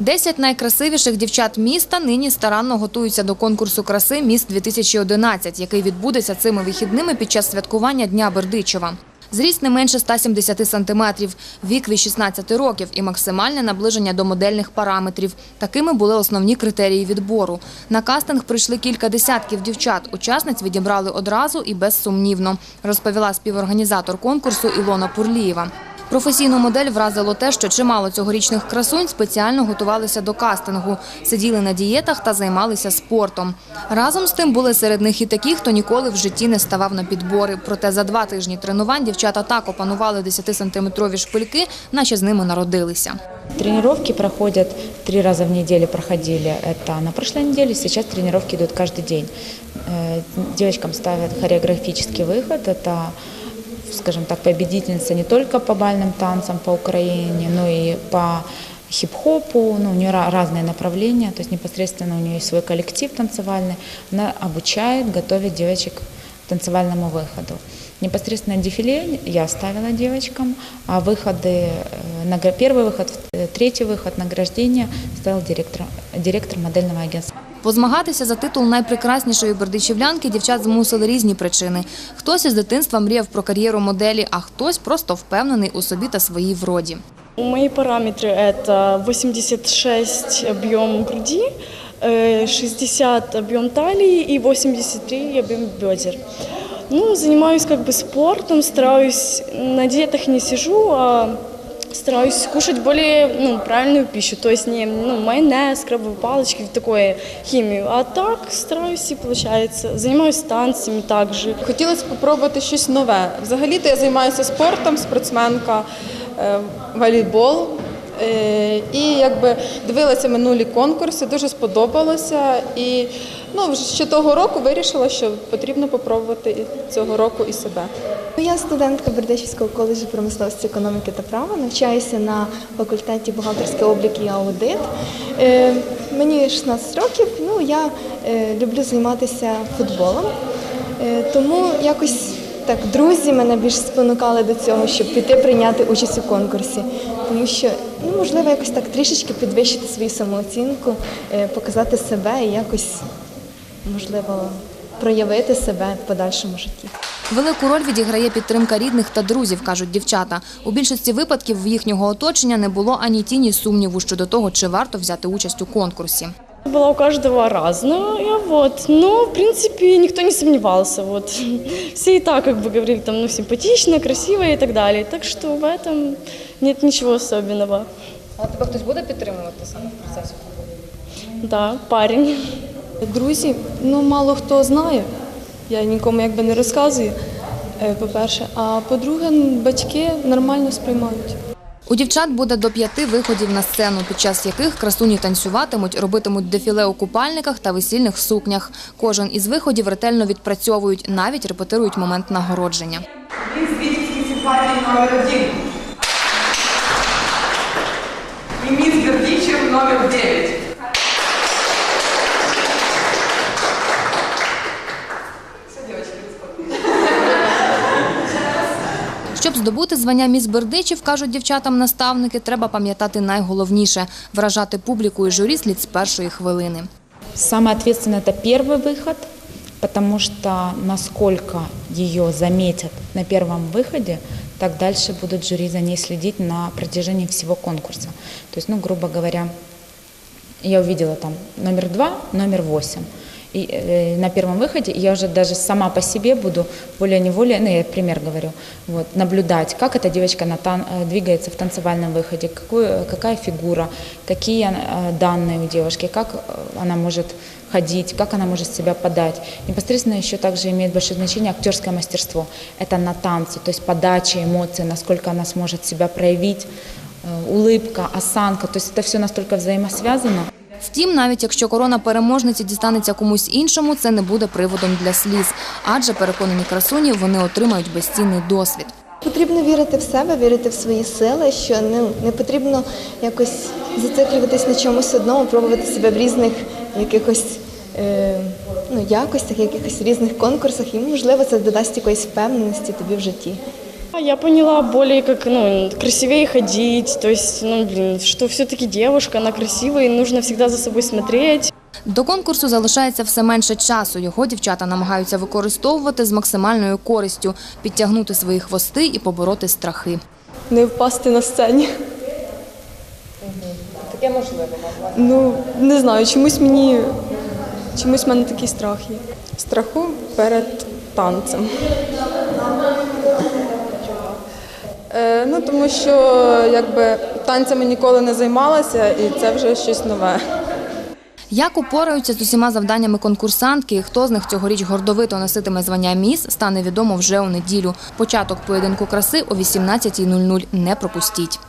Десять найкрасивіших дівчат міста нині старанно готуються до конкурсу краси «Міст 2011», який відбудеться цими вихідними під час святкування Дня Бердичева. Зріст не менше 170 сантиметрів, вік від 16 років і максимальне наближення до модельних параметрів. Такими були основні критерії відбору. На кастинг прийшли кілька десятків дівчат. Учасниць відібрали одразу і безсумнівно, розповіла співорганізатор конкурсу Ілона Пурлієва. Професійну модель вразило те, що чимало цьогорічних красунь спеціально готувалися до кастингу, сиділи на дієтах та займалися спортом. Разом з тим були серед них і такі, хто ніколи в житті не ставав на підбори. Проте за два тижні тренувань дівчата так опанували 10-сантиметрові шпильки, наче з ними народилися. Тренировки проходят три раза в неделю проходили. Это на прошлой неделе, сейчас тренировки идут каждый день. Э, Девочкам ставят хореографический выход. Это, скажем так, победительница не только по бальным танцам по Украине, но и по хип-хопу, ну, у нее ра- разные направления, то есть непосредственно у нее есть свой коллектив танцевальный, она обучает, готовит девочек к танцевальному выходу. Непосредственно дефиле я ставила девочкам, а выходы, э, награ- первый выход, э, третий выход, награждение ставил директор, директор модельного агентства. Позмагатися за титул найпрекраснішої бердичівлянки дівчат змусили різні причини. Хтось із дитинства мріяв про кар'єру моделі, а хтось просто впевнений у собі та своїй вроді. Мои параметры это 86 объем груди, э, 60 объем талии и 83 объем бедер. Ну, занимаюсь как бы спортом, стараюсь, на диетах не сижу, а стараюсь кушать более ну, правильную пищу, то есть не ну, майонез, крабовые палочки, такое химию, а так стараюсь и получается. Занимаюсь танцами также. Хотілося спробувати щось нове. Взагалі-то я займаюся спортом, спортсменка, е, волейбол. Е, І якби дивилася минулі конкурси, дуже сподобалося. І ну, ще того року вирішила, що потрібно попробувати і цього року і себе. Ну, Я студентка Бердичівського коледжу промисловості, економіки та права. Навчаюся на факультеті бухгалтерський облік і аудит. Е, мені 16 років. Ну я е, люблю займатися футболом, е, тому якось так друзі мене більш спонукали до цього, щоб піти прийняти участь у конкурсі. Тому що ну можливо якось так трішечки підвищити свою самооцінку, показати себе і якось можливо проявити себе в подальшому житті. Велику роль відіграє підтримка рідних та друзів, кажуть дівчата. У більшості випадків в їхнього оточення не було ані тіні сумніву щодо того, чи варто взяти участь у конкурсі. Была у каждого разная, вот. Но, в принципе, никто не сомневался, вот. Все и так, как бы, говорили, там, ну, симпатично, красиво и так далее. Так что в этом нет ничего особенного. А тебе хтось буде підтримувати саме в процесі? Да, парень. Друзі, ну мало хто знає. Я нікому якби не розказую, е, по-перше. А по-друге, батьки нормально сприймають. У дівчат буде до п'яти виходів на сцену, під час яких красуні танцюватимуть, робитимуть дефіле у купальниках та весільних сукнях. Кожен із виходів ретельно відпрацьовують, навіть репетирують момент нагородження. Из зрительской Щоб здобути звання міс Бердичів, кажуть дівчатам наставники, треба пам'ятати найголовніше – вражати публіку і журі слід з першої хвилини. Самое ответственное – это первый выход, потому что насколько ее заметят на первом выходе, так дальше будут жюри за ней следить на протяжении всего конкурса. То есть, ну, грубо говоря, я увидела там номер два, номер восемь. И э, на первом выходе я уже даже сама по себе буду волей-неволей, ну я пример говорю, вот, наблюдать, как эта девочка на тан- э, двигается в танцевальном выходе, какую, какая фигура, какие э, данные у девушки, как э, она может ходить, как она может себя подать. Непосредственно еще также имеет большое значение актерское мастерство. Это на танце, то есть подача эмоций, насколько она сможет себя проявить, э, улыбка, осанка, то есть это все настолько взаимосвязано. Втім, навіть якщо корона переможниці дістанеться комусь іншому, це не буде приводом для сліз. Адже, переконані красуні, вони отримають безцінний досвід. Потрібно вірити в себе, вірити в свої сили, що не, не потрібно якось зациклюватись на чомусь одному, пробувати себе в різних якихось е, ну, якостях, якихось різних конкурсах, і можливо це додасть якоїсь впевненості тобі в житті. А Я поняла более как, ну, красивее ходить, то есть, ну, блин, что все-таки девушка, она красивая, и нужно всегда за собой смотреть. До конкурсу залишається все менше часу. Його дівчата намагаються використовувати з максимальною користю, підтягнути свої хвости і побороти страхи. Не впасти на сцені. Таке можливо. Ну, не знаю, чомусь мені чомусь в мене такий страх є. Страху перед танцем. Е, ну, тому що якби танцями ніколи не займалася, і це вже щось нове. Як упораються з усіма завданнями конкурсантки і хто з них цьогоріч гордовито носитиме звання міс, стане відомо вже у неділю. Початок поєдинку краси о 18.00. Не пропустіть.